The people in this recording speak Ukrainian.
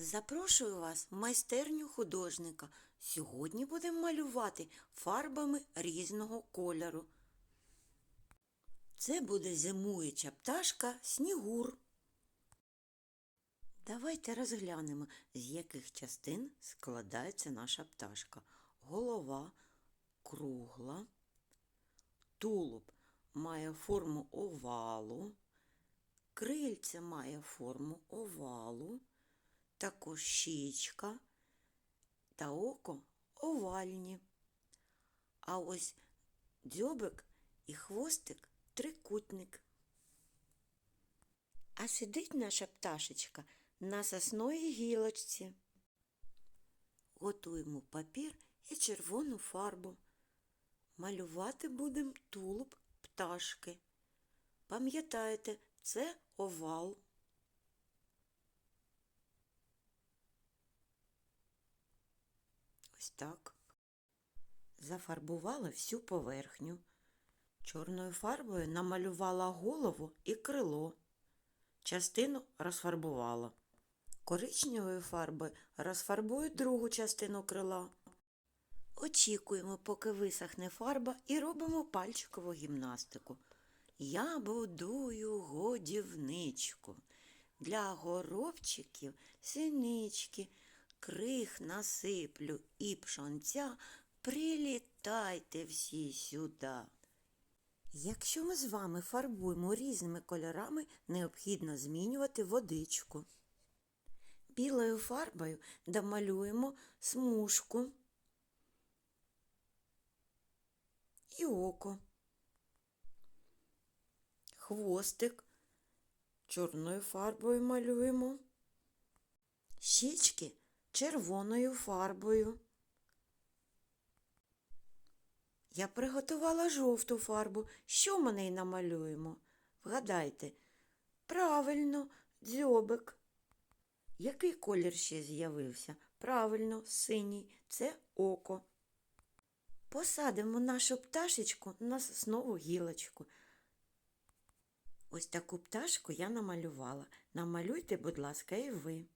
Запрошую вас в майстерню художника. Сьогодні будемо малювати фарбами різного кольору. Це буде зимуюча пташка Снігур. Давайте розглянемо, з яких частин складається наша пташка. Голова кругла, тулуб має форму овалу, крильце має форму овалу, також щічка та око овальні. А ось дзьобик і хвостик трикутник. А сидить наша пташечка на сосновій гілочці. Готуємо папір і червону фарбу. Малювати будемо тулуб пташки. Пам'ятаєте, це овал. Ось так. Зафарбувала всю поверхню. Чорною фарбою намалювала голову і крило. Частину розфарбувала. Коричневою фарбою розфарбую другу частину крила. Очікуємо, поки висохне фарба, і робимо пальчикову гімнастику. Я будую годівничку. Для горобчиків синички, крих насиплю і пшонця, прилітайте всі сюди. Якщо ми з вами фарбуємо різними кольорами, необхідно змінювати водичку. Білою фарбою домалюємо смужку і око, хвостик чорною фарбою малюємо, щічки червоною фарбою. Я приготувала жовту фарбу. Що ми неї намалюємо? Вгадайте, правильно, дзьобик. Який колір ще з'явився? Правильно, синій це око. Посадимо нашу пташечку на соснову гілочку. Ось таку пташку я намалювала. Намалюйте, будь ласка, і ви.